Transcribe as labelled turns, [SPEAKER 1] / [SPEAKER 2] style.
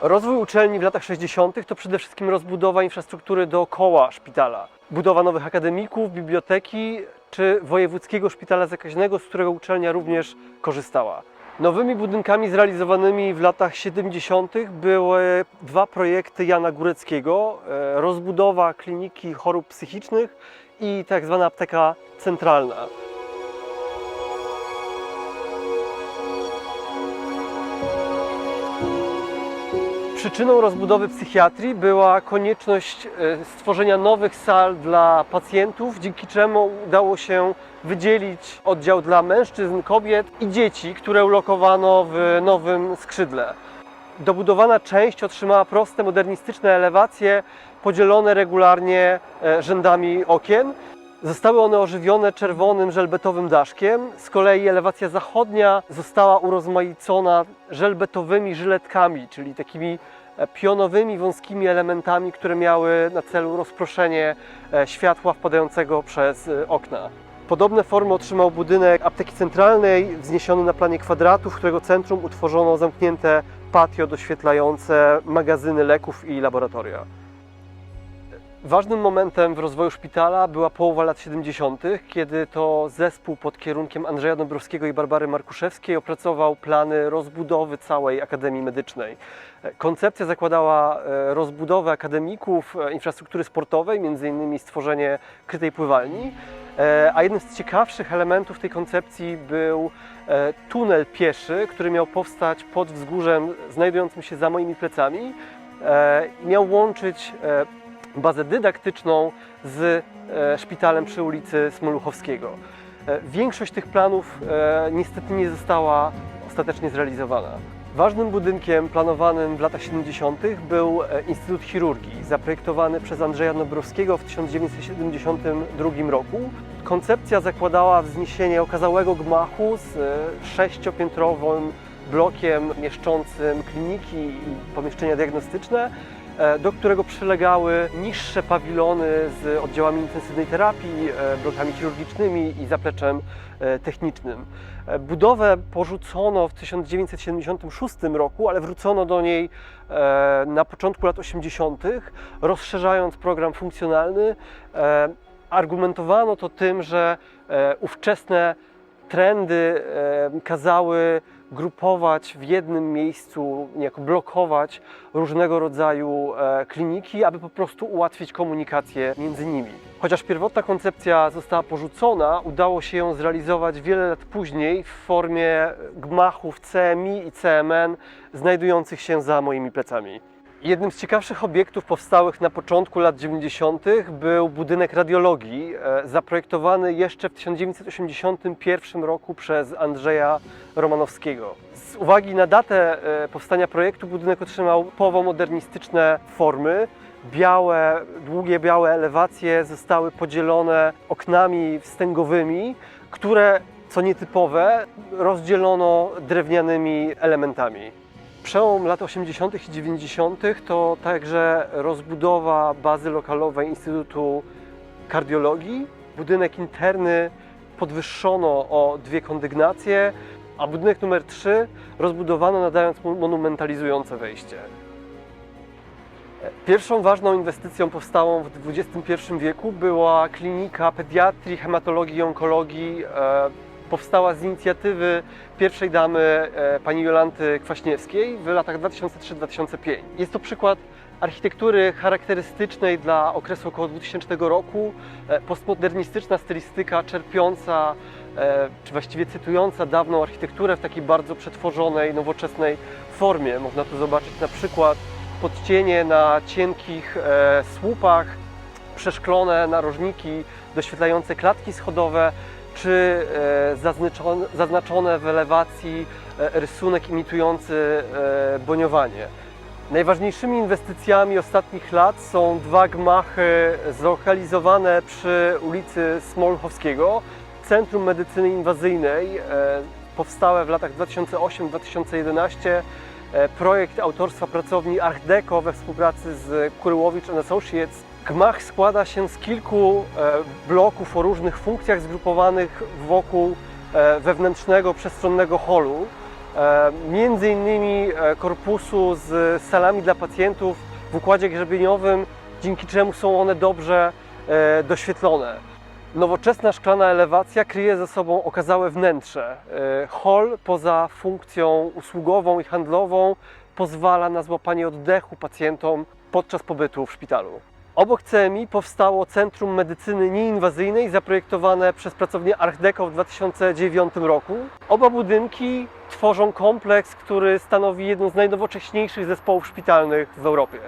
[SPEAKER 1] Rozwój uczelni w latach 60. to przede wszystkim rozbudowa infrastruktury dookoła szpitala. Budowa nowych akademików, biblioteki czy wojewódzkiego szpitala zakaźnego, z którego uczelnia również korzystała. Nowymi budynkami zrealizowanymi w latach 70. były dwa projekty Jana Góreckiego: e, rozbudowa kliniki chorób psychicznych i tak zwana apteka centralna. Przyczyną rozbudowy psychiatrii była konieczność e, stworzenia nowych sal dla pacjentów, dzięki czemu udało się wydzielić oddział dla mężczyzn, kobiet i dzieci, które ulokowano w nowym skrzydle. Dobudowana część otrzymała proste, modernistyczne elewacje, podzielone regularnie e, rzędami okien. Zostały one ożywione czerwonym żelbetowym daszkiem. Z kolei elewacja zachodnia została urozmaicona żelbetowymi żyletkami, czyli takimi e, pionowymi, wąskimi elementami, które miały na celu rozproszenie e, światła wpadającego przez e, okna. Podobne formy otrzymał budynek apteki centralnej, wzniesiony na planie kwadratu, w którego centrum utworzono zamknięte patio doświetlające magazyny leków i laboratoria. Ważnym momentem w rozwoju szpitala była połowa lat 70., kiedy to zespół pod kierunkiem Andrzeja Dąbrowskiego i Barbary Markuszewskiej opracował plany rozbudowy całej Akademii Medycznej. Koncepcja zakładała e, rozbudowę akademików, e, infrastruktury sportowej, m.in. stworzenie krytej pływalni, e, a jednym z ciekawszych elementów tej koncepcji był tunel pieszy, który miał powstać pod wzgórzem znajdującym się za moimi plecami. Miał łączyć bazę dydaktyczną z e, szpitalem przy ulicy Smoluchowskiego. E, Większość tych planów e, niestety nie została ostatecznie zrealizowana. Ważnym budynkiem planowanym w latach 70. był Instytut Chirurgii, zaprojektowany przez Andrzeja Nobrowskiego w 1972 roku. Koncepcja zakładała wzniesienie okazałego gmachu z sześciopiętrowym blokiem mieszczącym kliniki i pomieszczenia diagnostyczne, do którego przylegały niższe pawilony z oddziałami intensywnej terapii, e, blokami chirurgicznymi i zapleczem e, technicznym. E, Budowę porzucono w 1976 roku, ale wrócono do niej e, na początku lat 80., rozszerzając program funkcjonalny. E, Argumentowano to tym, że e, ówczesne trendy e, kazały grupować w jednym miejscu, niejako blokować różnego rodzaju e, kliniki, aby po prostu ułatwić komunikację między nimi. Chociaż pierwotna koncepcja została porzucona, udało się ją zrealizować wiele lat później w formie gmachów CMI i CMN znajdujących się za moimi plecami. Jednym z ciekawszych obiektów powstałych na początku lat 90. był budynek radiologii, e, zaprojektowany jeszcze w 1981 roku przez Andrzeja Romanowskiego. Z uwagi na datę e, powstania projektu budynek otrzymał połowo-modernistyczne formy. Białe, długie białe elewacje zostały podzielone oknami wstęgowymi, które, co nietypowe, rozdzielono drewnianymi elementami. Przełom lat 80. i 90. to także rozbudowa bazy lokalowej Instytutu Kardiologii. Budynek interny podwyższono o dwie kondygnacje, a budynek numer 3 rozbudowano nadając monumentalizujące wejście. Pierwszą ważną inwestycją powstałą w XXI wieku była klinika pediatrii, hematologii i onkologii. Powstała z inicjatywy pierwszej damy e, pani Jolanty Kwaśniewskiej w latach 2003-2005. Jest to przykład architektury charakterystycznej dla okresu około 2000 roku, e, postmodernistyczna stylistyka czerpiąca, e, czy właściwie cytująca dawną architekturę w takiej bardzo przetworzonej, nowoczesnej formie. Można tu zobaczyć na przykład podcienie na cienkich słupach, przeszklone narożniki doświetlające klatki schodowe, czy e, zaznaczone, w elewacji e, rysunek imitujący e, boniowanie. Najważniejszymi inwestycjami ostatnich lat są dwa gmachy zlokalizowane przy ulicy Smolchowskiego, Centrum Medycyny Inwazyjnej, powstałe w latach 2008-2011, e, projekt autorstwa pracowni Art Deco we współpracy z Kuryłowicz Associates. Gmach składa się z kilku e, bloków o różnych funkcjach zgrupowanych wokół e, wewnętrznego, przestronnego holu. e, między innymi korpusu z salami dla pacjentów w układzie grzebieniowym, dzięki czemu są one dobrze doświetlone. Nowoczesna szklana elewacja kryje ze sobą okazałe wnętrze. Hol poza funkcją usługową i handlową pozwala na złapanie oddechu pacjentom podczas pobytu w szpitalu. Obok CMI powstało Centrum Medycyny Nieinwazyjnej zaprojektowane przez pracownię Art Deco w 2009 roku. Oba budynki tworzą kompleks, który stanowi jedną z najnowocześniejszych zespołów szpitalnych w Europie.